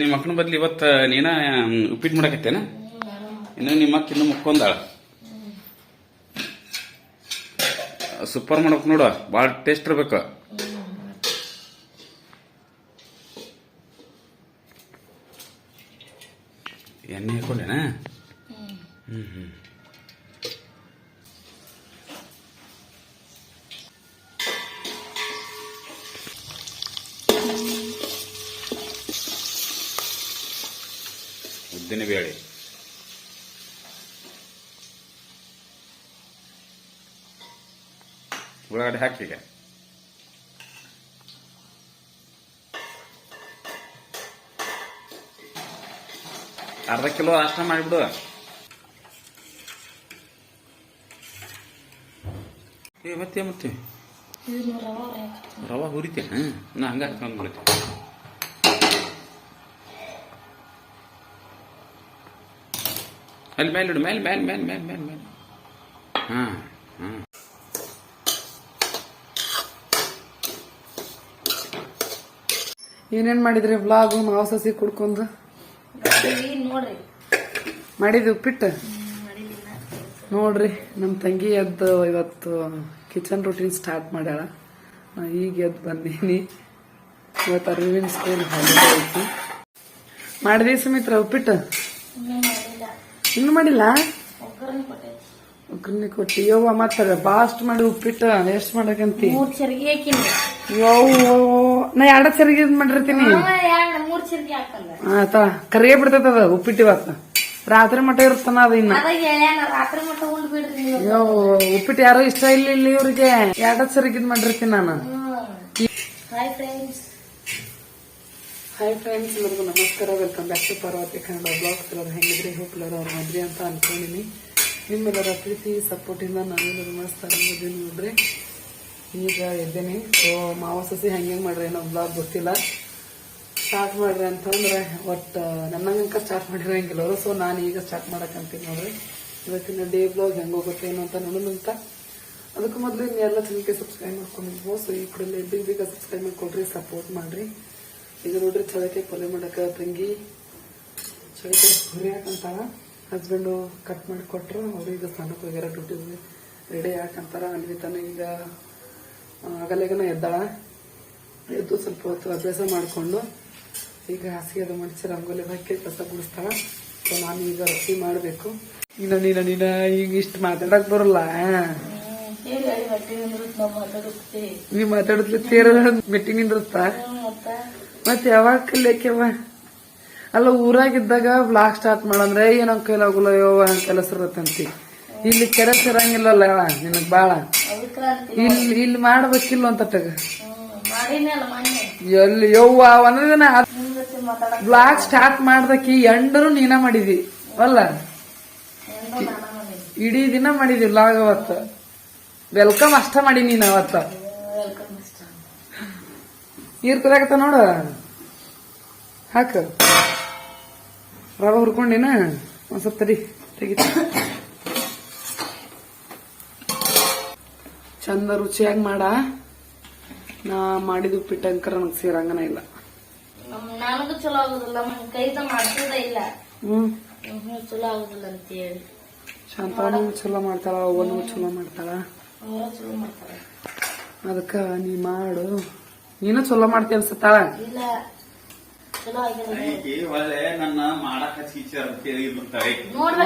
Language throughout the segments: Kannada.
ನಿಮ್ಮ ಮಕ್ಕನ ಬದ್ಲಿ ಇವತ್ತು ನೀನ ಉಪ್ಪಿಟ್ಟು ಮಾಡಕತ್ತೇನ? ಇನ್ನು ನಿಮ್ಮ ಅಕ್ಕ ಇನ್ನು ಮುಕ್ಕೊಂದಾಳ. ಸೂಪರ್ ಮಾಡ್ಬೇಕು ನೋಡು, ಭಾಳ ಟೇಸ್ಟ್ ಇರ್ಬೇಕು. ಎಣ್ಣೆ ಹಾಕೊಂಡೇನ ಹ್ಮ್ ಹ್ಮ್. ಉದ್ದಿನ ಬೇಳೆ ಉಳ್ಳಾಗಡ್ಡೆ ಹಾಕಿ ಈಗ. ಅರ್ಧ ಕಿಲೋ ಅಷ್ಟ ಮಾಡಿಬಿಡು. ಏ ಮತ್ತೆ ಮತ್ತೆ? ರವಾ ಹುರಿತೇನೆ. ನಾ ಹಂಗ ಹಾಕೊಂಡು ಬಿಡುತ್ತೆ ಅಲ್ಲಿ ಮೇಲೆ ಇಡು ಮೇಲೆ ಮೇಲೆ ಮೇಲೆ ಮೇಲೆ ಮೇಲೆ ಮೇಲೆ. ಹಾಂ ಹಾಂ. ಏನೇನ್ ಮಾಡಿದ್ರಿ ವ್ಲಾಗು ಮಾವು ಸಸಿ ಕುಡ್ಕೊಂಡು? ಮಾಡಿದ್ವಿ ನೋಡ್ರಿ. ಮಾಡಿದ್ವಿ ಉಪ್ಪಿಟ್ಟು? ನೋಡ್ರಿ ನಮ್ಮ ತಂಗಿ ಎದ್ದು ಇವತ್ತು ಕಿಚನ್ ರೂಟೀನ್ ಸ್ಟಾರ್ಟ್ ಮಾಡ್ಯಾಳ. ನಾ ಈಗ ಎದ್ದು ಬಂದೀನಿ. ಇವತ್ತು ಅರವಿಂದ್ ಸ್ಕೂಲ್ ಹಾಲಿಡೇ ಐತಿ. ಮಾಡಿದ್ವಿ ಸುಮಿತ್ರ ಉಪ್ಪಿಟ್ಟು? ಇನ್ನೂ ಮಾಡಿಲ್ಲ? ಒಗ್ಗರಣೆ ಕೊಟ್ಟು. ಯವ್ವ ಮತ್ತೆ ಬಾಸ್ಟ್ ಮಾಡಿ ಉಪ್ಪಿಟ್ಟು. ಎಷ್ಟು ಮಾಡಕಂತಿ. ಮೂರ್ ಚರಿಗೆ ಹಾಕಿನಿ. ನಾ ಎರಡ ಚರಿಗೆ ಇದ್ ಮಾಡಿರ್ತೀನಿ. ಮೂರ್ ಚರಿಗೆ ಆತ ಕರಿಯೇ ಬಿಡ್ತೈತೆ ಅದ ಉಪ್ಪಿಟ್ಟು ಇವತ್ತು. ರಾತ್ರಿ ಮಠ ಇರುತ್ತಾನ ಅದ ಇನ್ನ. ಉಪ್ಪಿಟ್ಟು ಯಾರೋ ಇಷ್ಟ ಇಲ್ಲ ಇಲ್ಲಿ ಇವ್ರಿಗೆ. ಎರಡ ಚರಿಗೆ ಇದ್ ಮಾಡಿರ್ತೀನಿ ನಾನು. ಹಾಯ್ ಫ್ರೆಂಡ್ಸ್ ಎಲ್ಲರಿಗೂ ನಮಸ್ಕಾರ. Welcome back to Parvathi Kannada blogs ಎಲ್ಲರೂ ಹೆಂಗಿದ್ರೆ? ಹೋಪ್ ಎಲ್ಲರೂ ಅವ್ರ ಮದ್ರಿ ಅಂತ ಅನ್ಕೊಂಡಿನಿ. ನಿಮ್ಮೆಲ್ಲರ ಪ್ರೀತಿ ಸಪೋರ್ಟಿಂದ ನಾವೆಲ್ಲರೂ ಮಸ್ತ್ ಆರಾಮಿದ್ದೀವಿ ನೋಡ್ರಿ. ಈಗ ಇದ್ದೀನಿ ಸೊ ಮಾವ ಸಸಿ ಹೆಂಗೆ ಮಾಡ್ರಿ ಏನೋ ಬ್ಲಾಗ್ ಗೊತ್ತಿಲ್ಲ. ಸ್ಟಾರ್ಟ್ ಮಾಡ್ರಿ ಅಂತಂದ್ರೆ, ಒಟ್ಟು ನನ್ನಂಕ ಸ್ಟಾರ್ಟ್ ಮಾಡಿರಂಗಿಲ್ಲ ಅವರು. ಸೊ ನಾನು ಈಗ ಸ್ಟಾರ್ಟ್ ಮಾಡಕ್ಕಂತೀನಿ ನೋಡ್ರಿ. ಇವತ್ತಿನ ಡೇ ಬ್ಲಾಗ್ ಹೆಂಗೆ ಹೋಗುತ್ತೆ ಏನು ಅಂತ ನೋಡೋಣ ಅಂತ. ಅದಕ್ಕೂ ಮೊದಲು ಇನ್ನೆಲ್ಲ ಚಾನಲ್ಗೆ ಸಬ್ಸ್ಕ್ರೈಬ್ ಮಾಡ್ಕೊಂಡಿದ್ವು ಸೊ ಈ ಕಡೆ ಬೇಗ ಬೇಗ ಸಬ್ಸ್ಕ್ರೈಬ್ ಮಾಡಿಕೊಡ್ರಿ ಸಪೋರ್ಟ್ ಮಾಡ್ರಿ. ಈಗ ನೋಡ್ರಿ ಚಳಕೆ ಕೊಲೆ ಮಾಡಕ ತಂಗಿ. ಚಳಕೆ ಹುರಿಯಾಕಂತಾಳ ಹಸ್ಬೆಂಡು ಕಟ್ ಮಾಡಿ ಕೊಟ್ರು ಅವ್ರು ಈಗ ಸ್ನಾನಕ್ಕೆ ಹೋಗ್ಯಾರ ಡ್ಯೂಟಿಗೆ ರೆಡಿ ಹಾಕಂತಾರ. ಅಲ್ಲಿ ತನ ಈಗ ಆಗಲೇಗನ ಎದ್ದಾಳ. ಎದ್ದು ಸ್ವಲ್ಪ ಹೊತ್ತು ಅಭ್ಯಾಸ ಮಾಡಿಕೊಂಡು ಈಗ ಹಾಸಿಗೆ ಅದು ಮಡಿಸಿ ರಂಗೋಲಿ ಹಾಕಿ ಕಸ ಗುಡಿಸ್ತಾಳ. ಸೊ ನಾನು ಈಗ ರೊಟ್ಟಿ ಮಾಡಬೇಕು. ಇನ್ನ ನೀನ ನೀನ ಈಗ ಇಷ್ಟು ಮಾತಾಡಕ್ ಬರಲ್ಲ. ನಾವು ಮಾತಾಡಿದ್ರೆ ತೇರ ಮೀಟಿಂಗ್ ನಿಂದಿರುತ್ತಾ ಮತ್ತ ಯಾವಾಗ ಕಲಿಯಕ್ಯವ ಅಲ್ಲ ಊರಾಗಿದ್ದಾಗ ಬ್ಲಾಗ್ ಸ್ಟಾರ್ಟ್ ಮಾಡಂದ್ರೆ ಏನೋ ಕೈಲಾಗುಲ್ಲ ಯವ್ವ ಕೆಲಸ ಇರತ್ತಂತಿ ಇಲ್ಲಿ ಕೆಲಸ ಇರಂಗಿಲ್ಲಲ್ಲ ನಿನಗ್ ಬಾಳ. ಇಲ್ಲಿ ಇಲ್ಲಿ ಮಾಡ್ಬೇಕಿಲ್ಲ ಅಂತ ಎಲ್ಲಿ ಯವ್ವ ಒಂದ್ ದಿನ ಬ್ಲಾಗ್ ಸ್ಟಾರ್ಟ್ ಮಾಡ್ದಕ್ಕಿ ಎಂಡರು ನೀನ ಮಾಡಿದಿ ಅಲ್ಲ? ಇಡೀ ದಿನ ಮಾಡಿದಿ ಬ್ಲಾಗ್ ಅವತ್ತ. ವೆಲ್ಕಮ್ ಅಷ್ಟ ಮಾಡಿ ನೀನ್ ಅವತ್ತ. ನೀರ್ ಕುದಾಕತ್ತ ನೋಡ. ಹಾಕ. ರವ ಹುರ್ಕೊಂಡಿನ ಒಂದ್ ಸ್ವಲ್ಪ ತಡಿ ತೆಗಿತ. ಚಂದ ರುಚಿಯಾಗಿ ಮಾಡ. ನಾ ಮಾಡಿದ ಉಪ್ಪಿಟ್ಟು ಅಂಕರ ನಂಗೆ ಸೇರಂಗನ ಇಲ್ಲ. ನನಗೂ ಚಲೋ ಆಗುದಿಲ್ಲ ಕೈದ ಮಾಡ್ತದ ಇಲ್ಲ. ಹ್ಮ್. ಚಲೋ ಆಗುದಿಲ್ಲ ಅಂತ ಹೇಳಿ ಶಾಂತವನು ಚಲೋ ಮಾಡ್ತಾಳ ಅವನು ಚಲೋ ಮಾಡ್ತಾಳ. ಚಲೋ ಮಾಡ್ತಾರೆ. ಅದಕ್ಕ ನೀ ಮಾಡು. ನೀನು ಚಲೋ ಮಾಡ್ತೀಯ ಅನ್ಸತ್ತಾಳ? ಇಲ್ಲ ಚಲೋ ಒಳ್ಳೆ ನನ್ನ ಮಾಡಕ್ ಬರ್ತಾರೆ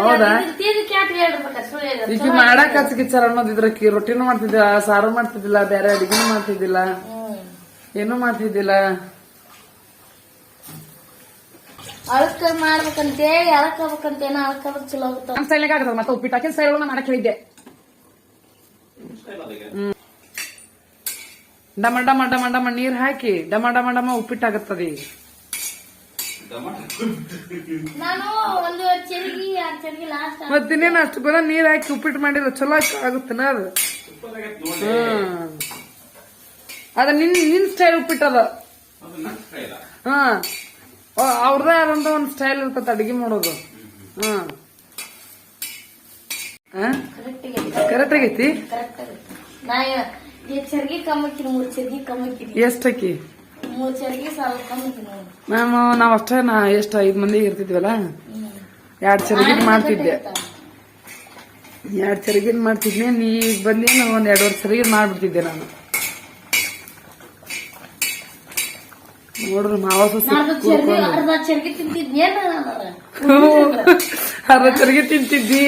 ಹೌದಾ? ಈಗ ಮಾಡಕ್ ಹಚ್ಕಿಚ್ಚಾರ ಅನ್ನೋದಿದ್ರ ರೊಟ್ಟಿನೂ ಮಾಡ್ತಿದ್ದಿಲ್ಲ ಸಾರು ಮಾಡ್ತಿದ್ದಿಲ್ಲ ಬೇರೆ ಅಡಿಗೆನೂ ಮಾಡ್ತಿದ್ದಿಲ್ಲ. ಏನು ಮಾಡ್ತಿದ್ದಿಲ್ಲ. ಅಳಕ ಮಾಡ್ಬೇಕಂತೇಳಿ ಅಳಕಬೇಕಂತೇನೋ ಅಳಕ ಚಲೋ ಆಗುತ್ತ. ನಮ್ ಮತ್ತೆ ಉಪ್ಪಿಟ್ಟು ಹಾಕಿ ಸೈಲ್ ಮಾಡಕ್ ಹೇಳಿದ್ದೆ. ಹ್ಮ್. ಡಮ ಡಮ ಡಮ ಡಮ ನೀರ್ ಹಾಕಿ ಡಮ ಡಮ ಡಮ ಉಪ್ಪಿಟ್ಟು ಆಗತ್ತದ ಈಗ ನಾನು ಒಂದು ಚರಿಗೆ ಎರಡು ಚರಿಗೆ ಲಾಸ್ಟ್ ಮತ್ತಿನ್ನೇನು ಅಷ್ಟು ಬರ ನೀರ್ ಹಾಕಿ ಉಪ್ಪಿಟ್ಟು ಮಾಡಿದ್ರೆ ಚಲೋ ಆಗುತ್ತನ ಅದು? ಹ್ಮ್. ಅದ ನಿನ್ ನಿನ್ ಸ್ಟೈಲ್ ಉಪ್ಪಿಟ್ಟದ ಹಾ. ಅವ್ರದೇ ಆದಂತ ಒಂದ್ ಸ್ಟೈಲ್ ಇರ್ತದ ಅಡಿಗೆ ಮಾಡೋದು. ಹ್ಮ್. ಕರೆಕ್ಟ್ ಕರೆಕ್ಟ್ ಆಗೈತಿ. ಚರ್ಗಿ ಮೂರ್ ಚರ್ಗಿ ಎಷ್ಟಕ್ಕಿ ಮೂರ್ ಚರ್ಗಿ ನಾನು ನಾವ್ ಅಷ್ಟೇ ನಾ ಎಷ್ಟು ಐದ್ ಮಂದಿ ಇರ್ತಿದ್ವಲ್ಲ ಎರಡ್ ಚರಗಿದ್ ಮಾಡ್ತಿದ್ದೆ ಎರಡ್ ಚರ್ಗಿನ ಮಾಡ್ತಿದ್ದೆ ನೀ ಈಗ ಬಂದೇನು ಒಂದ್ ಎರಡ್ ವರ್ಷ ಸರಿಗಿ ಮಾಡ್ಬಿಡ್ತಿದ್ದೆ ನಾನು. ನೋಡ್ರಿ ಮಾವ ಸೊಸೆ ಚರ್ಗಿ ಅರ್ಧ ಚರ್ಗಿ ತಿಂತಿದ್ದಿ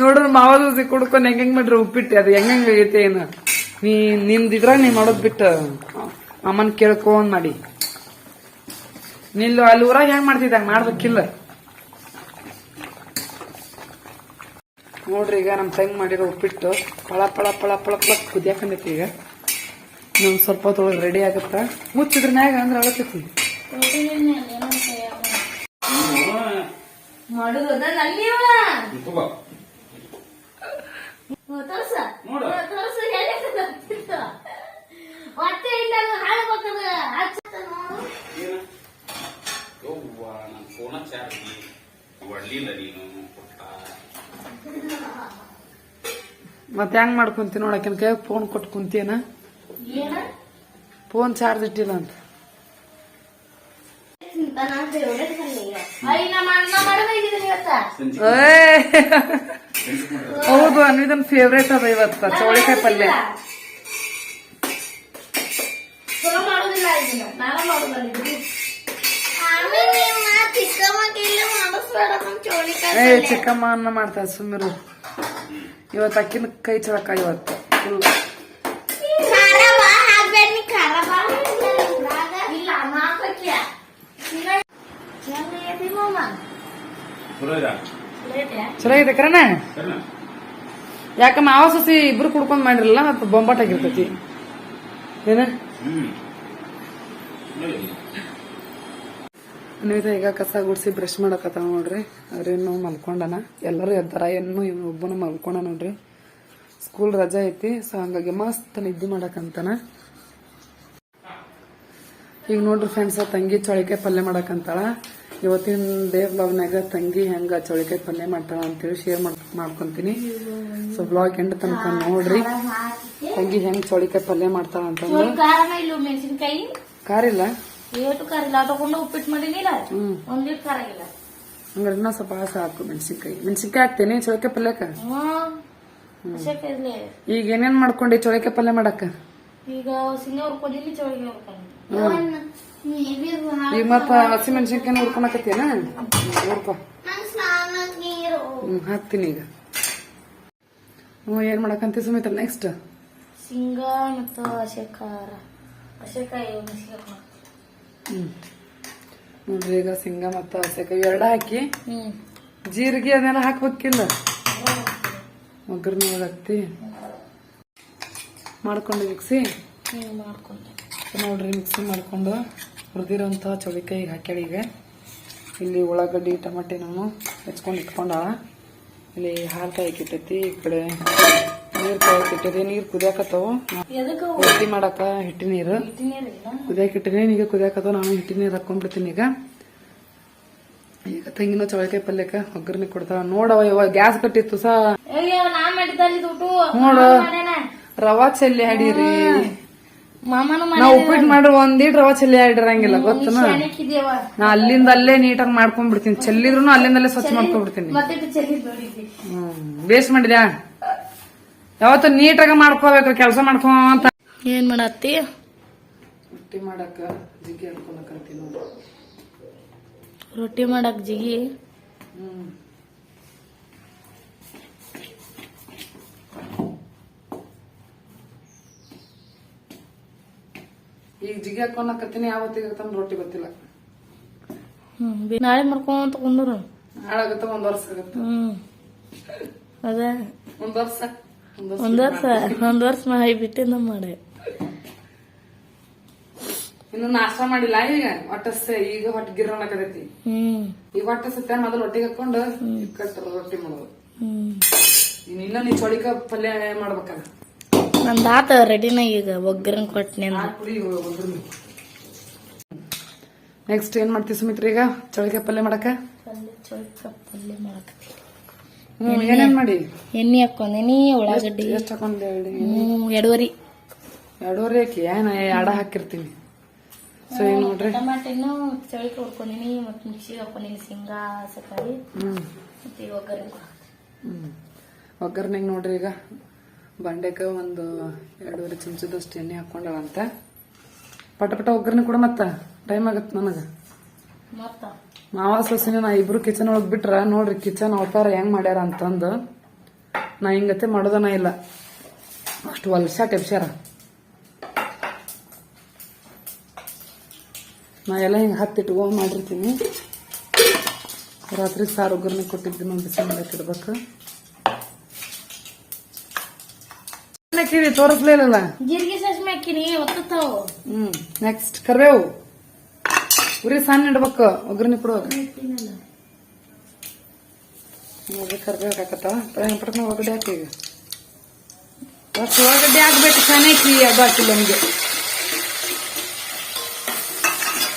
ನೋಡ್ರಿ ಮಾವ ದೋಸೆ ಕುಡ್ಕೊಂಡು ಹೆಂಗ್ ಹೆಂಗ್ ಮಾಡ್ರಿ ಉಪ್ಪಿಟ್ಟು ಅದು ಹೆಂಗ್ ಹೆಂಗ್ ಆಗೈತೆ ಏನು? ನೀ ನಿಮ್ದಿದ್ರಾಗ ನೀ ಮಾಡೋದ್ ಬಿಟ್ಟು. ಅಮ್ಮನ್ ಕೇಳ್ಕೊಂಡ್ ಮಾಡಿ. ನಿಲ್ಲು ಅಲ್ಲಿ ಊರಾಗ ಹೆಂಗ್ ಮಾಡ್ತಿದ್ದ ಮಾಡ್ಬೇಕಿಲ್ಲ. ನೋಡ್ರಿ ಈಗ ನಮ್ ತಂಗ್ ಮಾಡಿರೋ ಉಪ್ಪಿಟ್ಟು ಪಳ ಪಳ ಪಳ ಪಳ ಪಳ ಕುದಿಯಾಕಂದೈತಿ ಈಗ. ನಮ್ ಸ್ವಲ್ಪ ಹೊತ್ತೊಳಗೆ ರೆಡಿ ಆಗತ್ತ. ಮುಚ್ಚಿದ್ರ ಮ್ಯಾಗ ಅಂದ್ರೆ ಅಳತೈತಿ. ಮಾಡುದು ತೋರ್ಸ. ನೋಡು. ತೋರ್ಸ ಎಲ್ಲಿ ಮತ್ತೆ ಇಲ್ಲ ಹಾಳ್ಬೇಕದ ಹಚ್ಚ ನೋಡು ಏನ? ಯವ್ವ ನನ್ನ ಫೋನ ಚಾರ್ಜ್ ಒಡ್ಲಿಲ್ಲ ನೀನು ಪುಟ್ಟ. ಮತ್ತೆ ಹೆಂಗ್ ಮಾಡ್ಕೊಂತೀನಿ ನೋಡಕ್ಕೆ ಕೈ ಫೋನ್ ಕೊಟ್ಟು ಕುಂತೇನ ಏನ? ಫೋನ್ ಚಾರ್ಜ್ ಇಟ್ಟಿಲ್ಲ ಅಂತ ತಿಂತಾನ ಅಂತ ಹೇಳಿ ಅಯ್ಯ ನಮ್ಮ ಅಣ್ಣ ಮಾಡದ ಇದೀನಿ ಇವತ್ತ ಸಂಜೆ ಏಯ್! ಹೌದು ಅನ್ವಿದನ್ ಫೇವ್ರೇಟ್ ಅದ ಇವತ್ತ ಚೌಳಿಕಾಯಿ ಪಲ್ಯ. ಏ ಚಿಕ್ಕಮ್ಮ ಅನ್ನ ಮಾಡ್ತಾರೆ ಸುಮ್ಮಿರು ಇವತ್ತು ಅಕ್ಕಿನ ಕೈ ಚಳಕ ಇವತ್ತು ಫುಲ್ ಚಲೋ ಇದೆ ಸರಿನಾ ಯಾಕ ಮಾವ ಸಸಿ ಇಬ್ರು ಕುಡ್ಕೊಂಡ್ ಮಾಡಿರಲ್ಲ ಮತ್ತೆ ಬೊಂಬಾಟ್ ಆಗಿರ್ತೈತಿ. ಏನ. ಈಗ ಕಸ ಗುಡ್ಸಿ ಬ್ರಷ್ ಮಾಡಕತ್ತಾವ ನೋಡ್ರಿ. ಅವ್ರೇನು ಮಲ್ಕೊಂಡನ. ಎಲ್ಲರೂ ಎದ್ದಾರ ಏನು ಇವ್ನು ಒಬ್ಬನು ಮಲ್ಕೊಂಡ ನೋಡ್ರಿ. ಸ್ಕೂಲ್ ರಜಾ ಐತಿ ಸೊ ಹಂಗಾಗಿ ಮಸ್ತ್ ನಿದ್ದೆ ಮಾಡಕಂತಾನ. ಈಗ ನೋಡ್ರಿ ಫ್ರೆಂಡ್ಸ್ ತಂಗಿ ಚೊಳಿಕೆ ಪಲ್ಯ ಮಾಡಕಂತಾಳ. ಇವತ್ತಿನ ದೇವ್ ಬ್ಲಾಗ್ನಾಗ ತಂಗಿ ಹೆಂಗ ಚೌಳಿಕಾಯಿ ಪಲ್ಯ ಮಾಡ್ತಾಳ ಅಂತೇಳಿ ಶೇರ್ ಮಾಡ್ಕೊಂತೀನಿ. ಸೊ ಬ್ಲಾಗ್ ಎಂಡ್ ತನಕ ನೋಡ್ರಿ. ತಂಗಿ ಹೆಂಗೆ ಚೌಳಿಕಾಯಿ ಪಲ್ಯ ಮಾಡ್ತಾಳ ಅಂತಂದ್ರೆ ಖಾರ ಇಲ್ಲ? ಹಂಗಾರೆ ಇನ್ನೂ ಸ್ವಲ್ಪ ಸಾಕು ಮೆಣಸಿನ್ಕಾಯಿ. ಮೆಣಸಿನ್ಕಾಯಿ ಹಾಕ್ತೇನೆ ಚೌಳಿಕಾಯಿ ಪಲ್ಯಕ್ಕ? ಈಗ ಏನೇನ್ ಮಾಡ್ಕೊಂಡಿ ಚೌಳಿಕಾಯಿ ಪಲ್ಯ ಮಾಡಕ್ಕ? ಈಗ ಸಿಂಗ ಹುರ್ಕೊಂಡಿನಿ ಹುರ್ಕೊಂಡು ಈಗ ಮತ್ತ ಹಸಿ ಮೆಣಸಿನ್ಕಾಯಿ ಹುರ್ಕೊಳಕತ್ತೇನ ಹುರ್ಕೊ ಹ್ಮ್ ಹಾಕ್ತೀನಿ ಈಗ. ಹ್ಞೂ ಏನ್ ಮಾಡಕಂತ ಸುಮಿತ್ರ ನೆಕ್ಸ್ಟ್ ಸಿಂಗ ಮತ್ತು ಹಸಿ ಖಾರ ಹ್ಮ್. ನೋಡ್ರಿ ಈಗ ಸಿಂಗ ಮತ್ತ ಹಸೆಕಾಯಿ ಎರಡ ಹಾಕಿ. ಜೀರಿಗೆ ಅದನ್ನೆಲ್ಲ ಹಾಕ್ಬೇಕಿಲ್ಲ? ಒಗ್ಗರಣೆ ಹಾಕ್ತಿ. ಮಾಡ್ಕೊಂಡು ಮಿಕ್ಸಿ? ಮಾಡ್ಕೊಂಡೆ. ನೋಡ್ರಿ ಮಿಕ್ಸಿ ಮಾಡ್ಕೊಂಡು ಹುರಿದಿರೋಂಥ ಚೌಳಿಕಾಯಿ ಹಾಕ್ಯಾಳ ಈಗ ಇಲ್ಲಿ ಉಳ್ಳಾಗಡ್ಡಿ ಟಮಾಟೆ ನಾನು ಹೆಚ್ಕೊಂಡು ಇಟ್ಕೊಂಡ ಇಲ್ಲಿ ಹಾಲು ಕಾಯಕಿಟ್ಟೈತಿ ಈ ಕಡೆ ನೀರು ಕಾಯಕ್ಕೆ ಇಟ್ಟೈತಿ ನೀರು ಕುದಿಯಾಕತ್ತವು. ರೊಟ್ಟಿ ಮಾಡಾಕ ಹಿಟ್ಟಿ ನೀರು ಕುದಿಯಾಕಿಟ್ಟಿನಿ ಈಗ ಕುದಿಯಾಕತ್ತವ ನಾನು ಹಿಟ್ಟಿ ನೀರು ಹಾಕೊಂಡ್ಬಿಡ್ತೀನಿ ಈಗ. ಈಗ ತೆಂಗಿನ ಚೌಳಿಕಾಯಿ ಪಲ್ಯಕ್ಕ ಒಗ್ಗರಣೆ ಕೊಡ್ತಾಳ. ನೋಡವ ಇವಾಗ ಗ್ಯಾಸ್ ಕಟ್ಟಿತ್ತು ಸಾ. ನೋಡ. ರವಾ ಚೆಲ್ಲಿ ಆಡಿರಿ ಮಾಮನು ನಾ ಉಪ್ಪಿಟ್ಟು ಮಾಡ್ರಿ ಒಂದೀಟ್ ರವಾ ಚೆಲ್ಲಿ ಆಡಿರಂಗಿಲ್ಲ ಗೊತ್ತನ? ನಾ ಅಲ್ಲಿಂದ ಅಲ್ಲೇ ನೀಟಾಗಿ ಮಾಡ್ಕೊಂಡ್ಬಿಡ್ತೀನಿ ಚೆಲ್ಲಿದ್ರು ಅಲ್ಲಿಂದಲ್ಲೇ ಸ್ವಚ್ಛ ಮಾಡ್ಕೊಂಡ್ಬಿಡ್ತೀನಿ ಮತ್ತೆ ಚೆಲ್ಲಿ ನೋಡಿದ್ವಿ ಹ್ಮ್ ಬೇಸ್ ಮಾಡಿದ್ಯಾ? ಯಾವತ್ತು ನೀಟಾಗಿ ಮಾಡ್ಕೋಬೇಕು ಕೆಲಸ ಮಾಡ್ಕೊ ಅಂತ. ಏನ್ ಮಾಡತ್ತಿ? ರೊಟ್ಟಿ ಮಾಡಕ್ಕ ಜಿಗ್ಗಿ ಅನ್ಕೊಳಕಂತೀನಿ ರೊಟ್ಟಿ ಮಾಡಕ್ ಜಿಗಿ? ಹ್ಮ್. ಈಗ ಜಿಗಿ ಹಾಕೊಳಕತ್ತೀನಿ ಯಾವತ್ತಿಗೆ ತಂದ್ ರೊಟ್ಟಿ ಗೊತ್ತಿಲ್ಲ. ಹ್ಮ್ ಬಿ- ನಾಳೆ ಮಾಡ್ಕೊಂತ ಕುಂದ್ರು ಹಾಳಾಗತ್ತ ಒಂದ್ ವರ್ಷ ಆಗತ್ತ. ಹ್ಮ್. ಅದ. ಒಂದ್ ವರ್ಷ? ಒಂದ್ ವರ್ಷ ಒಂದ್ ವರ್ಷ ಒಂದ್ ವರ್ಷ ಮಾಡಿ ಬಿಟ್ಟಿಂದ ಮಾಡೆ ಇನ್ನು ನಾಷ್ಟ ಮಾಡಿಲ್ಲ ಈಗ ಹೊಟ್ಟೆ ಈಗ ಹೊಟ್ಟೆ ಗಿರ್ ಅನ್ನಕತೈತಿ ಹ್ಮ್. ಈಗ ಹೊಟ್ಟೆ ಸತ್ತ ಮೊದಲು ರೊಟ್ಟಿಗೆ ಹಾಕೊಂಡು ಕಟ್ಟ ರೊಟ್ಟಿ ಮಾಡೋದು. ಹ್ಮ್. ಇನ್ನು ಇನ್ನ ನೀ ಚೊಳಿಕ ಪಲ್ಯ ಮಾಡ್ಬೇಕಲ್ಲ. ನಂದ್ ಆತ ರೆಡಿನ ಈಗ ಒಗ್ಗರಣೆ ಅಂದ. ನೆಕ್ಸ್ಟ್ ಏನ್ ಮಾಡ್ತೀವಿ ಸುಮಿತ್ರ ಈಗ? ಚೌಳಿಕಾಯಿ ಪಲ್ಯ ಮಾಡಕ? ಪಲ್ಯ ಮಾಡಕ್. ಹ್ಮ್ ಏನೇನ್ ಮಾಡಿ? ಎಣ್ಣೆ ಹಾಕೊಂಡಿನಿ ಉಳ್ಳಾಗಡ್ಡಿ. ಎಷ್ಟು ಹಾಕೊಂಡ್ ಎರಡುವರಿ ಎರಡುವರಿ ಹಾಕಿ? ಏನ ಎಡ ಹಾಕಿರ್ತೀನಿ. ಸೊ ಈಗ ನೋಡ್ರಿ. ಟಮಾಟೆನು ಚಳಿಕೆ ಹುರ್ಕೊಂಡಿನಿ ಮತ್ತೆ ಮಿಕ್ಸಿಗೆ ಹಾಕೊಂಡಿನಿ ಶೇಂಗಾ ಸಕಾಯಿ ಹ್ಮ್. ಮತ್ತೆ ಒಗ್ಗರಣೆ ಒಗ್ಗರಣೆಗೆ ನೋಡ್ರಿ ಈಗ. ಬಂಡೆಕ ಒಂದು ಎರಡೂವರೆ ಚಮಚದಷ್ಟು ಎಣ್ಣೆ ಹಾಕೊಂಡವಂತ ಪಟ ಪಟ ಒಗ್ಗರಣೆ ಕೂಡ ಮತ್ತ. ಟೈಮ್ ಆಗತ್ತೆ ನನಗೆ. ಮಾವ ಸೊಸಿನ ನಾ ಇಬ್ರು ಕಿಚನ್ ಒಳಗೆ ಬಿಟ್ರ ನೋಡ್ರಿ ಕಿಚನ್ ಅವತಾರ ಹೆಂಗ್ ಮಾಡ್ಯಾರ ಅಂತಂದು. ನಾ ಹಿಂಗತೆ ಮಾಡೋದನ ಇಲ್ಲ. ಅಷ್ಟು ವಲ್ಸ ಟೆಪ್ಸ್ಯಾರ. ನಾ ಎಲ್ಲ ಹಿಂಗೆ ಹತ್ತಿಟ್ಕೊಂಡ್ ಮಾಡಿರ್ತೀನಿ. ರಾತ್ರಿ ಸಾರು ಒಗ್ಗರಣೆ ಕೊಟ್ಟಿದ್ದೀನಿ ಒಂದು ಬಿಸಿ ಮಾಡಕ್ಕೆ ಇಡ್ಬೇಕು. ಹಾಕಿವಿ ತೋರಿಸ್ಲೇ ಇಲ್ಲಲ್ಲ ಜೀರಿಗೆ ಸಾಸಿವೆ ಹಾಕಿನಿ ಒತ್ತತಾವು ಹ್ಮ್ ನೆಕ್ಸ್ಟ್ ಕರ್ಬೇವು. ಉರಿ ಸಣ್ಣ ಇಡ್ಬೇಕು ಒಗ್ಗರಣೆ ಕೊಡುವಾಗ ಕರ್ಬೇವು ಹಾಕತ್ತಾವ. ಪಟಕ್ನ ಒಳಗಡೆ ಹಾಕಿ ಈಗ. ಫಸ್ಟ್ ಒಳಗಡೆ ಹಾಕ್ಬೇಕು ಚೆನ್ನಾಗಿ ಅದು ಹಾಕಿಲ್ಲ ನಮಗೆ ಒಂದೊಂದ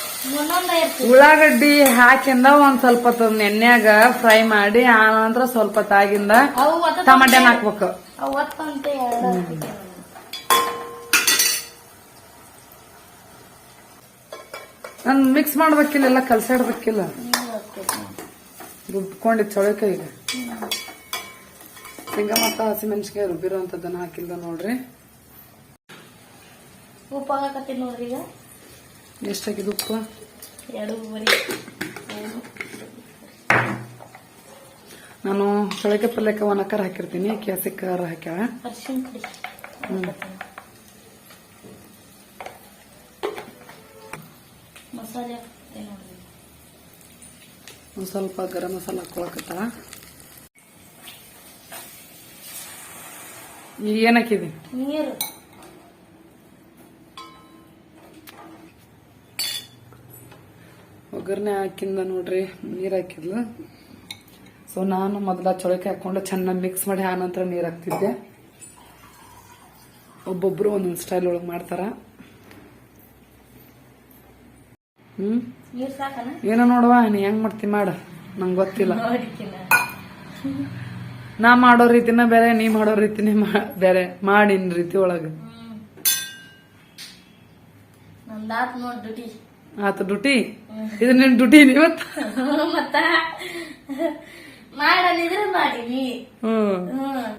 ಇರ್ತದೆ ಉಳ್ಳಾಗಡ್ಡಿ ಹಾಕಿಂದ ಒಂದ್ ಸ್ವಲ್ಪ ಎಣ್ಣೆಯಾಗ ಫ್ರೈ ಮಾಡಿ ಆ ನಂತರ ಸ್ವಲ್ಪ ತಾಗಿಂದ ಟಮಾಟೆ ಹಾಕ್ಬೇಕು. ನಾನು. ಮಿಕ್ಸ್ ಮಾಡ್ಬೇಕಿಲ್ಲ ಎಲ್ಲ ಕಲ್ಸಾಡ್ಬೇಕಿಲ್ಲ. ರುಬ್ಕೊಂಡಿ. ರುಬ್ಕೊಂಡಿದ್ ಚೊಳಕ ಈಗ. ಶೇಂಗಾ ಮತ್ತು ಹಸಿಮೆಣಸಿಗೆ ಅಂತದನ್ನ ಹಾಕಿಲ್ಲ ನೋಡ್ರಿ. ಉಪ್ಪು ಹಾಕತ್ತೀನಿ ನೋಡ್ರಿ ಈಗ. ಎಷ್ಟಾಗಿದೆ ಉಪ್ಪು ಎರಡೂವರೆ ನಾನು ಚೊಳಕೆ ಪಲ್ಯಕ್ಕೆ ಒಣಕಾರ ಹಾಕಿರ್ತೀನಿ ಕೇಸರಿ ಖಾರ ಹಾಕ್ಯಾಳ ಒಂದು ಸ್ವಲ್ಪ ಗರಂ ಮಸಾಲ ಹಾಕೊಳಕತ್ತ? ಈಗ ಏನ್ ಹಾಕಿದಿ? ನೀರು. ಒಗ್ಗರಣೆ ಹಾಕಿಂದ ನೋಡ್ರಿ ನೀರು ಹಾಕಿದ್ಲು. ಸೊ ನಾನು ಮೊದಲ ಚೊಳಕೆ ಹಾಕೊಂಡು ಚೆನ್ನಾಗಿ ಮಿಕ್ಸ್ ಮಾಡಿ ಆ ನಂತರ ನೀರು ಹಾಕ್ತಿದ್ದೆ. ಒಬ್ಬೊಬ್ರು ಒಂದೊಂದು ಸ್ಟೈಲ್ ಒಳಗೆ ಮಾಡ್ತಾರ. ಹ್ಮ್? ಏನೋ ನೋಡುವ ನೀ ಹೆಂಗ್ ಮಾಡ್ತಿ ಮಾಡ ನಂಗೆ ಗೊತ್ತಿಲ್ಲ. ನಾ ಮಾಡೋ ರೀತಿನ ಬೇರೆ ನೀ ಮಾಡೋ ರೀತಿನೇ ಬೇರೆ ಮಾಡಿನ ರೀತಿ ಒಳಗ. ಆತ ಡ್ಯೂಟಿ ಇದು ನಿನ್ ಡ್ಯೂಟಿ ಇವತ್ತು ಮತ್ತ? ಮಾಡಲಿದ್ರೆ ಮಾಡೀನಿ. ಹ್ಮ್. ಹ್ಮ್.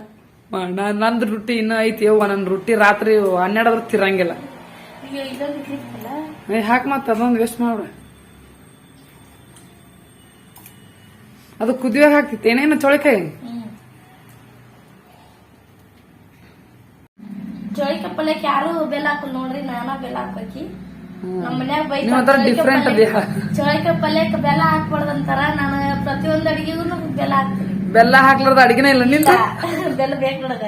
ಮಾ- ನಾ- ನಂದು ಡ್ಯೂಟಿ ಇನ್ನೂ ಐತಿ ಯವ್ವ ನನ್ನ ರೊಟ್ಟಿ ರಾತ್ರಿ ಹನ್ನೆರಡು ತಿರಂಗಿಲ್ಲ. ಹಾಕ್ ಮತ್ತ ಅದೊಂದು ವೇಸ್ಟ್ ಮಾಡ್ರ ಅದು ಕುದಿಯ ಹಾಕ್ತಿತ್ತು. ಏನೇನು ಚೊಳಕಾಯಿ? ಹ್ಮ್. ಚೋಳಿಕ ಪಲ್ಯಕ್ಕೆ ಯಾರು ಬೆಲ್ಲ ಹಾಕಲ್ ನೋಡ್ರಿ ನಾನ ಬೆಲ್ಲ ಹಾಕಿ. ನಮ್ಮ ಮನ್ಯಾಗ ನೀವ್ ಒಂಥರ different ಅದಿಯ. ಚೋಳಿಕ ಪಲ್ಯಕ್ಕೆ ಬೆಲ್ಲ ಹಾಕ್ಬಾರ್ದಂತಾರ ನಾನು ಪ್ರತಿಯೊಂದು ಅಡಿಗೆಗೂ ಬೆಲ್ಲ ಹಾಕ್ತೀನಿ. ಬೆಲ್ಲ ಹಾಕ್ಲಾರ್ದ ಅಡಿಗೆನೇ ಇಲ್ಲ ನಿಂದು? ಬೆಲ್ಲ ಬೇಕು ನೋಡಗ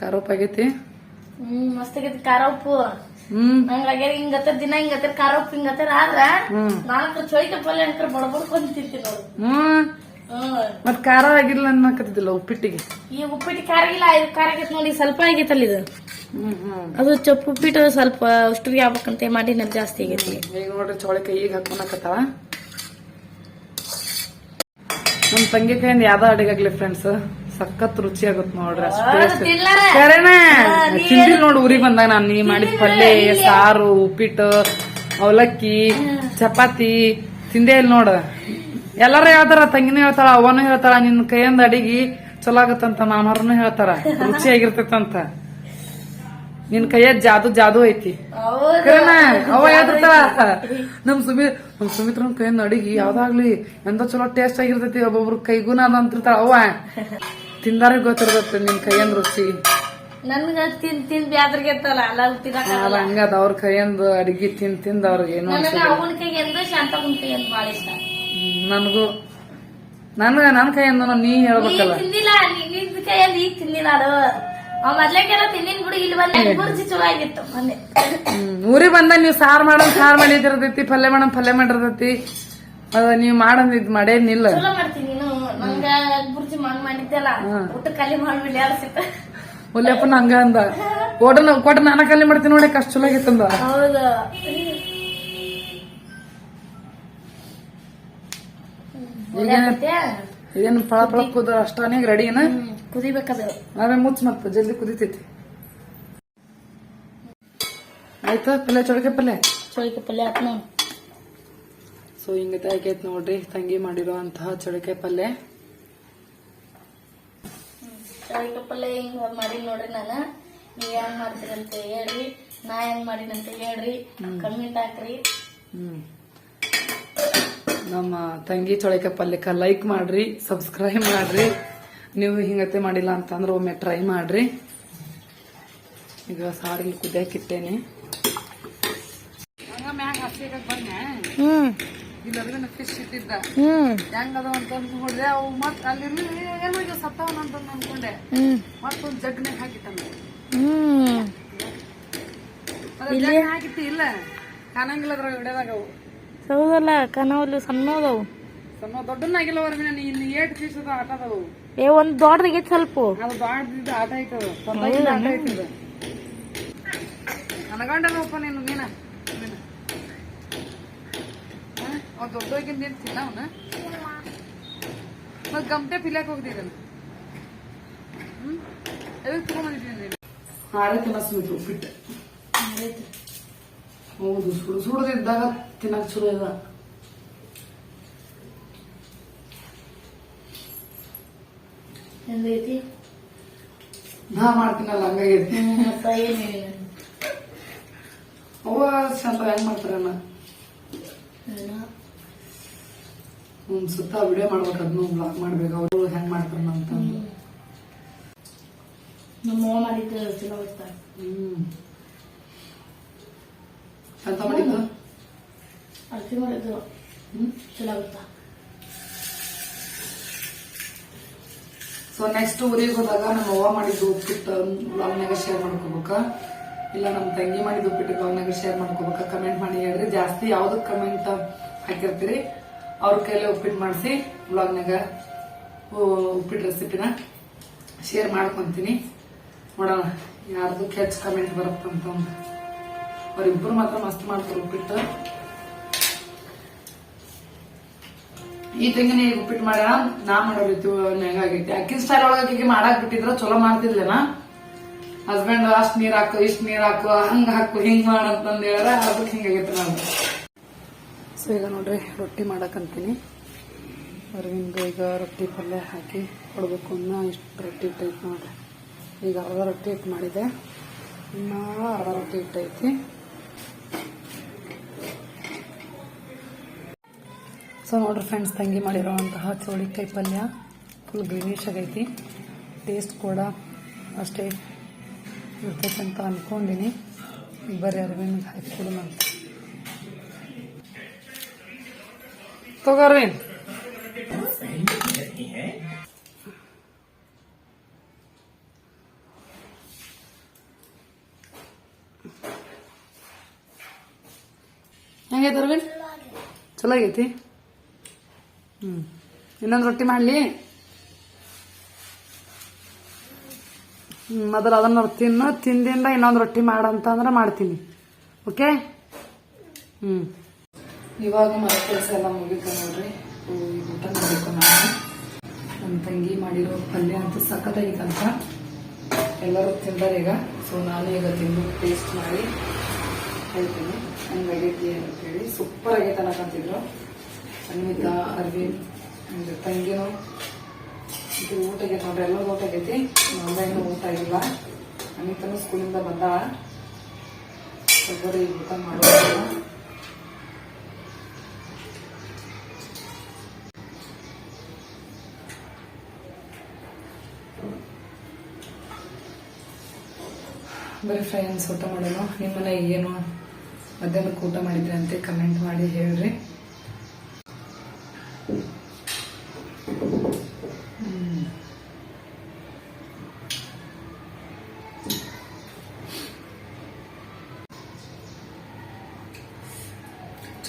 ಖಾರೋಪ್ ಆಗೈತಿ? ಹ್ಮ್ ಮಸ್ತ್ ಆಗೈತಿ ಖಾರ ಉಪ್ಪು ಹ್ಮ್ ನಂಗಾಗ್ಯಾರ ಹಿಂಗತ್ತ ದಿನ ಹಿಂಗತ್ತ ಖಾರ ಉಪ್ಪು ಹಿಂಗತ್ತ ಆದ್ರ ಹ್ಮ್. ನಾಲ್ಕು ಚೋಳಿಕ ಪಲ್ಯ ಅಂಕರ್ ಬಡಬಡ್ಕೊಂಡ್ ತಿಂತೀನಿ ನೋಡು. ಹ್ಮ್. ಮತ್ ಖಾರ ಆಗಿಲ್ಲ ಅನ್ನಕತ್ತಿದ್ದಿಲ್ಲ ಉಪ್ಪಿಟ್ಟಿಗೆ. ಈ ಉಪ್ಪಿಟ್ಟು ಖಾರ ಇದು ಖಾರ ಆಗೈತೆ ನೋಡಿ ಸ್ವಲ್ಪ ಆಗೈತಲ್ಲ ಇದು. ಅದು ಚಪ್ಪು ಉಪ್ಪಿಟ್ಟು ಸ್ವಲ್ಪ ಉಷ್ಟ್ರಿಗೆ ಆಗ್ಬೇಕಂತ ಮಾಡಿ ನಾನು ಜಾಸ್ತಿ ಆಗೈತಿ. ಈಗ ನೋಡ್ರಿ ಕೈ ಈಗ ಹಾಕೊಳಕತ್ತಾಳ ನಮ್ ತಂಗಿ ಕೈಯಿಂದ ಯಾವ್ದೋ ಅಡಿಗೆ ಆಗ್ಲಿ ಫ್ರೆಂಡ್ಸ್ ಸಖತ್ ರುಚಿ ಆಗುತ್ತೆ ನೋಡ್ರಿ? ಕರೆನ ನೀ ನೋಡ್ ಊರಿಗೆ ಬಂದಾಗ ನಾನು ನೀ ಮಾಡಿದ ಪಲ್ಯ ಸಾರು ಉಪ್ಪಿಟ್ಟು ಅವಲಕ್ಕಿ ಚಪಾತಿ ತಿಂದೇ ಇಲ್ಲ ನೋಡ. ಎಲ್ಲಾರ ಹೇಳ್ತಾರ ತಂಗಿನೂ ಹೇಳ್ತಾಳ ಅವನು ಹೇಳ್ತಾಳ ನಿನ್ನ ಕೈಯಿಂದ ಅಡಿಗೆ ಚಲೋ ಆಗತ್ತಂತ ಮಾಮಾರನು ಹೇಳ್ತಾರ ರುಚಿ ಆಗಿರ್ತೈತಂತ ನಿನ್ ಕೈಯ ಜಾದು ಜಾದು ಐತಿ. ಅವ ಹೇಳ್ತಿರ್ತಾಳ ನಮ್ ಸುಮಿ ನಮ್ ಸುಮಿತ್ರನ್ ಕೈಯಿಂದ ಅಡಿಗೆ ಯಾವ್ದಾಗ್ಲಿ ಎಂತ ಚಲೋ ಟೇಸ್ಟ್ ಆಗಿರ್ತೈತಿ ಒಬ್ಬೊಬ್ರು ಕೈಗೂನ ಅದ ಅಂತಿರ್ತಾಳ ಅವ್ವ. ತಿಂದಾರ ಗೊತ್ತಿರ್ತೈತಿ ನಿನ್ ಕೈಯಿಂದ ರುಚಿ. ನನ್ಗ ತಿನ್ ತಿನ್ ಹಂಗದ ಅವ್ರ ಕೈಯಿಂದ ಅಡಿಗೆ ತಿಂದ್ ತಿಂದ್ ಅವ್ರಿಗೆ ಏನು ನನಗ ಅವನ ಕೈಗೆ ಎಂದ ಶಾಂತ ಇಷ್ಟ. ನನಗೂ ನನ್ಗ ನನ್ನ ಕೈಯಿಂದ ನೀ ಹೇಳ್ಬೇಕಲ್ಲ. ತಿಂದಿಲ್ಲ ನೀ- ನಿನ್ ಕೈಯಲ್ಲಿ ಈಗ ತಿಂದಿಲ್ಲ ಅದು. ಅವ್ ಮೊದ್ಲೇಕೆಲ್ಲ ತಿಂದಿನ್ ಬಿಡು ಇಲ್ಲಿ ಬಂದ ಗುರುಜಿ ಚಲೋ ಆಗಿತ್ತು ಮೊನ್ನೆ. ಊರಿಗೆ ಬಂದ ನೀವ್ ಸಾರ್ ಮಾಡೋದ್ ಸಾರ್ ಮಾಡಿದಿರ್ತೈತಿ ಪಲ್ಯ ಮಾಡೋದ್ ಪಲ್ಯ ಮಾಡಿರ್ತೈತಿ. ಅದ ನೀವ್ ಮಾಡಂದ್ ಇದ್ ಮಾಡೇನಿಲ್ಲ ಚಲೋ ಮಾಡ್ತೀನಿ ನೀನು. ನಂಗ ಗುರುಜಿ ಮಣ್ಣು ಮಾಡಿದ್ದೆಲ್ಲ. ಊಟ ಖಾಲಿ ಮಾಡ್ಬಿಡಿ ಅನ್ಸಿತ್ತ ಒಲ್ಲೆಪ್ಪನ ಹಂಗ ಅಂದ. ಕೊಡ ಕೊಟ್ಟ ನಾನ ಕಲ್ಲಿ ಮಾಡ್ತೀನಿ ನೋಡಿ ಕಷ್ಟ ಚಲೋ ಆಗಿತ್ತಂದ. ಹೌದು. ಇದೇನು ಫಳ ಫಳ ಕುದ ಅಷ್ಟಾನೇ ಏನ? ಕುದಿಬೇಕದು. ನಾವೇ ಮುಚ್ಚ ಮತ್ತ ಜಲ್ದಿ ಕುದಿತೈತಿ. ಆಯ್ತಾ ಪಲ್ಯ ಚೊಳಕೆ ಪಲ್ಯ? ಚೋಳಿಕೆ ಪಲ್ಯ ಆತ್ ನೋಡ್. ಸೊ ಹಿಂಗತೆ ತಾಯ್ಕೈತ್ ನೋಡ್ರಿ ತಂಗಿ ಮಾಡಿರುವಂತಹ ಚೊಳಕೆ ಪಲ್ಯ. ಚೋಳಿಕೆ ಪಲ್ಯ ಹಿಂಗ ಮಾಡಿ ನೋಡ್ರಿ ನಾನು. ನೀವ್ ಹೆಂಗ್ ಮಾಡ್ತೀರಂತ ಹೇಳ್ರಿ ನಾ ಹೆಂಗ್ ಮಾಡಿನಂತ ಹೇಳ್ರಿ. ಕಮೆಂಟ್ ಹಾಕ್ರಿ. ಹ್ಮ್. ನಮ್ಮ ತಂಗಿ ಚೊಳಿಕ ಪಲ್ಯಕ್ಕೆ ಲೈಕ್ ಮಾಡ್ರಿ ಸಬ್ಸ್ಕ್ರೈಬ್ ಮಾಡ್ರಿ. ನೀವು ಹಿಂಗತೆ ಮಾಡಿಲ್ಲ ಅಂತಂದ್ರೆ ಒಮ್ಮೆ ಟ್ರೈ ಮಾಡ್ರಿ. ಈಗ ಸಾರಿಗೆ ಕುದಿಯಾಕಿಟ್ಟೇನೆ ಇಲ್ಲರ್ಗನ ಫಿಶ್ ಇಟ್ಟಿದ್ದ. ಹೆಂಗದ ಅಂತ ನೋಡಿದೆ ಅವು ಮತ್ ಅಲ್ಲಿ ಏನೋ ಸತ್ತವನ ಅಂತ ಅನ್ಕೊಂಡೆ ಮತ್ತೊಂದು ಮತ್ತೊಂದ್ ಜಗ್ನಾಗ ಹಾಕಿಟ್ಟಂದ ಹ್ಮ್. ಜಗ್ ಹಾಕಿತ್ತು ಇಲ್ಲ. ಕಾಣಂಗಿಲ್ಲ ಅದ್ರಾಗ ಹಿಡಿಯದಾಗ ಅವು. ಹೌದಲ್ಲ ಕನವಲ್ಲಿ ಸಣ್ಣದವು ಸಣ್ಣ ದೊಡ್ಡನಾಗಿಲ್ಲ ಹೊರಗಿನ ಇನ್ನು ಏಟ್ ಪೀಸ್ ಅದ ಆಟ ಅದಾವು. ಏ ಒಂದು ದೊಡ್ಡದಾಗೆ ಸ್ವಲ್ಪ. ಅದು ಬಾಡ್ದಿದ್ದು ಆಟ ಐತದ ಆಟ ಐತದ ನೀನು ನೀನ ಏನ್ ಅವನ? ಗಮಟೆ ಪಿಲ್ಯಾಕ್ ಹೋಗ್ತಿದ್ದಾನ ತಗೊಂಡಿದ್ದೀನಿ ಹೌದು ಸುಡು ಸುಡದಿದ್ದಾಗ ತಿನ್ನಕ್ ಚಲೋ ಇಲ್ಲ ಹೆಂಗೈತಿ? ನಾ ಮಾಡ್ತೀನಲ್ಲ ಹಂಗಾಗೈತಿ. ಮತ್ತ ಏನ್ ಅವ್ವ ಚಂದ ಹೆಂಗ್ ಮಾಡ್ತಾರಣ್ಣ ಒಂದ್ ಸುತ್ತ ವಿಡಿಯೋ ಮಾಡ್ಬೇಕು ಅದನ್ನು ಬ್ಲಾಕ್ ಮಾಡ್ಬೇಕು ಅವರು ಹೆಂಗ್ ಮಾಡ್ತಾರ ಅಂತ ನಮ್ಮ ಮಾಡಿದ್ದು ಚಲೋ ಇತ್ತ. ಹ್ಮ್. ಅಂತ ಮಾಡಿದ್ದು? ಮಾಡಿದ್ದು. ಹ್ಮ್. ಚಲೋ ಸೊ ನೆಕ್ಸ್ಟ್ ಊರಿಗೆ ಹೋದಾಗ ನಮ್ಮ ಅವ್ವ ಮಾಡಿದ್ದು ಉಪ್ಪಿಟ್ಟು ಬ್ಲಾಗ್ನಾಗ ಶೇರ್ ಮಾಡ್ಕೋಬೇಕ? ಇಲ್ಲ ನಮ್ಮ ತಂಗಿ ಮಾಡಿದ್ದು ಉಪ್ಪಿಟ್ಟು ಬ್ಲಾಗ್ನಾಗ ಶೇರ್ ಮಾಡ್ಕೋಬೇಕ? ಕಮೆಂಟ್ ಮಾಡಿ ಹೇಳ್ರಿ ಜಾಸ್ತಿ ಯಾವ್ದಕ್ ಕಮೆಂಟ್ ಹಾಕಿರ್ತೀರಿ ಅವ್ರ ಕೈಲೇ ಉಪ್ಪಿಟ್ಟು ಮಾಡಿಸಿ ಬ್ಲಾಗ್ನಾಗ ಉಪ್ಪಿಟ್ಟು ರೆಸಿಪಿನ ಶೇರ್ ಮಾಡ್ಕೊಂತೀನಿ. ನೋಡೋಣ ಯಾರ್ದು ಕೆಚ್ ಕಮೆಂಟ್ ಬರುತ್ತಂತ ಅವ್ರಿಬ್ರು ಮಾತ್ರ ಮಸ್ತ್ ಮಾಡ್ತಾರೆ ಉಪ್ಪಿಟ್ಟು. ಈ ತೆಂಗಿನ ಈಗ ಉಪ್ಪಿಟ್ಟು ಮಾಡ್ಯಾರ, ನಾ ಮಾಡೋ ರೀತಿ ಹೆಂಗಾಗೈತಿ ಅಕ್ಕಿ ಸ್ಟೈಲ್ ಒಳಗೆ ಮಾಡಾಕ್ ಬಿಟ್ಟಿದ್ರ ಚಲೋ ಮಾಡ್ತಿದ್ಲೇನ? ಹಸ್ಬೆಂಡ್ ಅಷ್ಟ್ ನೀರ್ ಹಾಕು, ಇಷ್ಟ್ ನೀರ್ ಹಾಕು, ಹಂಗ ಹಾಕು, ಹಿಂಗ್ ಮಾಡ ಅಂತಂದ ಹೇಳ್ರ ಅದಕ್ಕೆ ಹಿಂಗಾಗೈತಿ ನಾನು ಸೊ ಈಗ ನೋಡ್ರಿ, ರೊಟ್ಟಿ ಮಾಡಕಂತೀನಿ ಅವ್ರಿಗಿಂದ ಈಗ ರೊಟ್ಟಿ ಪಲ್ಯ ಹಾಕಿ ಕೊಡ್ಬೇಕು ಅನ್ನೋ ಇಷ್ಟು ರೊಟ್ಟಿ ಇಟ್ಟೈತಿ ನೋಡ್ರಿ. ಈಗ ಅರ್ಧ ರೊಟ್ಟಿ ಇಟ್ಟು ಮಾಡಿದೆ. ಇನ್ನ ಅರ್ಧ ರೊಟ್ಟಿ ಇಟ್ಟೈತಿ. ಸೊ ನೋಡ್ರಿ ಫ್ರೆಂಡ್ಸ್ ತಂಗಿ ಮಾಡಿರೋವಂತಹ ಚೌಳಿಕಾಯಿ ಪಲ್ಯ ಫುಲ್ ಗ್ರೀನಿಶ್ ಆಗೈತಿ. ಟೇಸ್ಟ್ ಕೂಡ ಅಷ್ಟೇ ಇರ್ತೈತೆ ಅಂತ ಅನ್ಕೊಂಡಿನಿ. ಬರೀ ಅರವಿಂದ್ ಹಾಕಿ ಕೊಡೋಣ ಅಂತ ತಗೋರಿ ಹೆಂಗೈತೆ ಅರವಿಂದ್? ಚಲೋ ಆಗೈತಿ ಇನ್ನೊಂದು ರೊಟ್ಟಿ ಮಾಡಲಿ? ಮೊದಲು ಅದನ್ನ ತಿನ್ನು, ತಿಂದಿಂದ ಇನ್ನೊಂದು ರೊಟ್ಟಿ ಮಾಡಂತ ಅಂದ್ರೆ ಮಾಡ್ತೀನಿ. ಓಕೆ? ಹ್ಮ್. ಇವಾಗ ಮನೆ ಕೆಲಸ ಎಲ್ಲ ಮುಗಿತು ನೋಡ್ರಿ. ಊಟ ಮಾಡಬೇಕು ನಾನು. ನನ್ನ ತಂಗಿ ಮಾಡಿರೋ ಪಲ್ಯ ಅಂತೂ ಸಖತ್ತಾಗಿತ್ತಂತ ಎಲ್ಲರೂ ತಿಂತಾರೆ ಈಗ. ಸೊ ನಾನು ಈಗ ತಿಂದು ಟೇಸ್ಟ್ ಮಾಡಿ ಹೇಳ್ತೀನಿ. ಹಂಗಾಗೈತಿ ಅಂತೇಳಿ ಸೂಪರ್ ಆಗೈತೆ ಅನ್ನಕಂತಿದ್ರು ಅನ್ವಿತಾ ಅರವಿಂದ್. ಅಂಡ್ ತಂಗಿನೂ ಇದು ಊಟ ಆಗೈತೆ ನೋಡ್ರಿ ಎಲ್ಲರೂ ಊಟ ಆಗೈತಿ ಊಟ ಆಗಿಲ್ಲ ಅನಿತನು ಸ್ಕೂಲಿಂದ ಬಂದಾಳ ಒಬ್ಬರು ಊಟ ಮಾಡೋದಿಲ್ಲ ಬರೀ ಫ್ರೆಂಡ್ಸ್ ಊಟ ಮಾಡೋಣ. ನಿಮ್ಮ ಮನೆಗೆ ಏನು ಮಧ್ಯಾಹ್ನಕ್ಕೆ ಊಟ ಮಾಡಿದ್ರೆ ಅಂತ ಕಮೆಂಟ್ ಮಾಡಿ ಹೇಳ್ರಿ.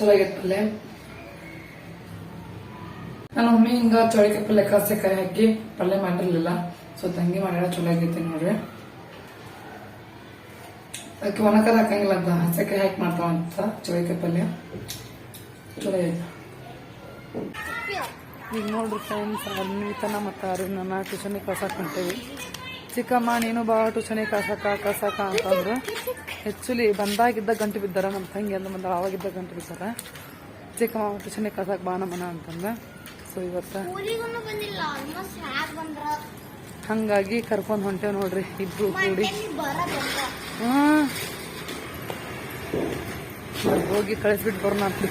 ಚಲೋ ಪಲ್ಲೆ ನನ್ನ ಮಮ್ಮಿ ಹಿಂಗ ಚೌಳಿಕಾಯಿ ಪಲ್ಯ ಕಾಸೆಕಾಯಿ ಹಾಕಿ ಪಲ್ಯ ಮಾಡಿರ್ಲಿಲ್ಲ. ಸೊ ತಂಗಿ ಮಾಡ್ಯಾಳ ಚಲೋ ಆಗೈತಿ ನೋಡ್ರಿ. ಅದಕ್ಕೆ ಒಣಕದ ಹಾಕಂಗಿಲ್ಲ ಅಂತ ಹಸೆಕಾಯಿ ಹಾಕಿ ಮಾಡ್ತಾವಂತ ಚೌಳಿಕಾಯಿ ಪಲ್ಯ. ಚಲೋ ಐತೆ ಈಗ ನೋಡ್ರಿ ಫ್ರೆಂಡ್ಸ್ ಅನ್ವಿತನ ಮತ್ತು ಅರುಣನ ಟ್ಯೂಷನಿಗೆ ಕಳ್ಸಕ್ಕೆ ಹೊಂಟೇವಿ ಚಿಕ್ಕಮ್ಮ ನೀನು ಬಾ ಟ್ಯೂಷನಿಗೆ ಕಸಕ ಕಸಕ ಅಂತಂದ್ರೆ ಆ್ಯಕ್ಚುಲಿ ಬಂದಾಗಿದ್ದ ಗಂಟು ಬಿದ್ದಾರ ನಮ್ಮ ತಂಗಿ ಅಂದ್ರೆ ಬಂದ ಆವಾಗಿದ್ದ ಗಂಟು ಬಿದ್ದಾರ. ಚಿಕ್ಕಮ್ಮ ಟ್ಯೂಷನಿಗೆ ಕಸಕ್ಕೆ ಬಾ ನಮ್ಮನ ಅಂತಂದ. ಸೊ ಇವತ್ತು ಹಂಗಾಗಿ ಕರ್ಕೊಂಡು ಹೊಂಟೇವ್ ನೋಡ್ರಿ ಇಬ್ರು ಕೂಡಿ. ಹ್ಮ್. ಹೋಗಿ ಕಳಿಸ್ಬಿಟ್ಟು ಬರೋಣ ಅಂತ.